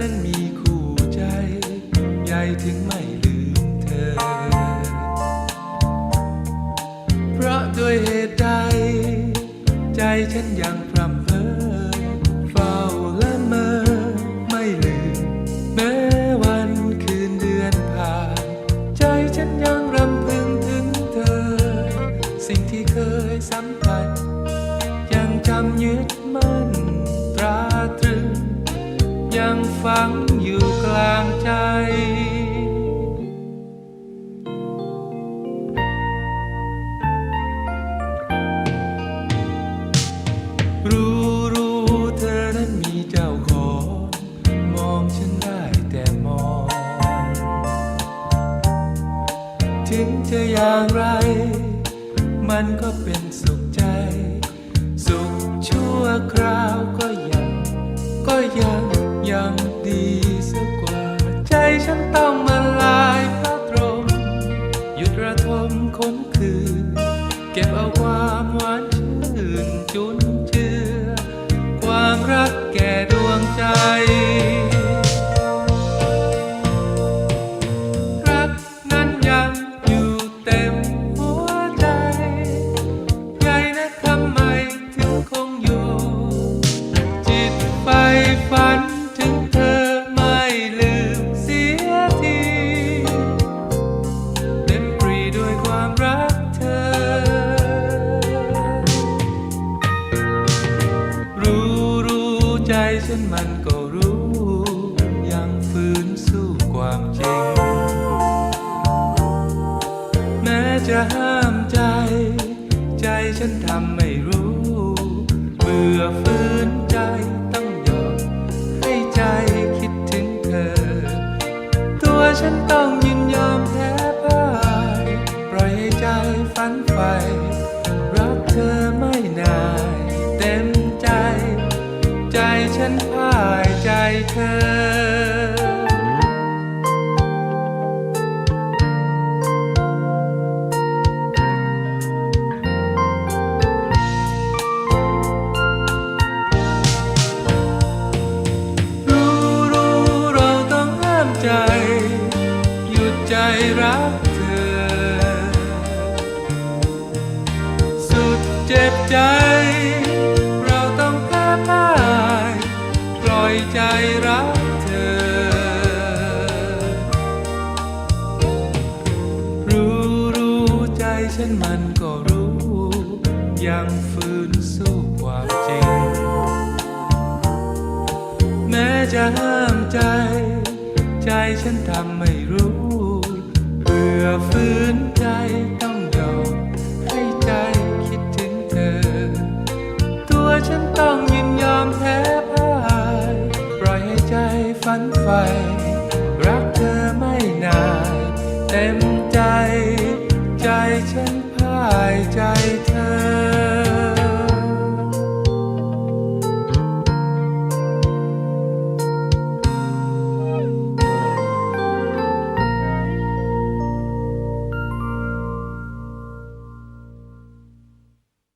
นั้นมีคู่ใจใหญ่ถึงไม่ลืมเธอ เพราะด้วยเหตุใด ใจฉันยังพร่ำเพ้อเฝ้าละเมอไม่ลืม แม้วันคืนเดือนผ่าน ใจฉันยังรำพึงถึงเธอ สิ่งที่เคยสัมผัส ฝังอยู่กลางใจรู้รู้เธอนั้นมีเจ้าของมองฉันได้แต่มองถึงจะอย่างไร มันก็เป็นสุขใจ สุขชั่วคราวก็ยัง ก็ยังยัง ฉันต้องมาลายพระตรงหยุดระทมขมคืนเก็บเอาความหวานชื่นจุนเจือ ความรักแก่ดวงใจ ฉันมันก็รู้ ยังฝืนสู้ความจริง แม้จะห้ามใจ ใจฉันทำไม่รู้เบื่อฝืนใจต้องยอมให้ใจคิดถึงเธอ ตัวฉันต้องยินยอมแพ้พ่ เจ็บใจ เราต้องแพ้พ่ายปล่อยใจรักเธอ รู้รู้ใจฉันมันก็รู้ ยังฝืนสู้ความจริง แม้จะห้ามใจ ใจฉันทำไม่รู้เพื่อฝืนใจ ใจ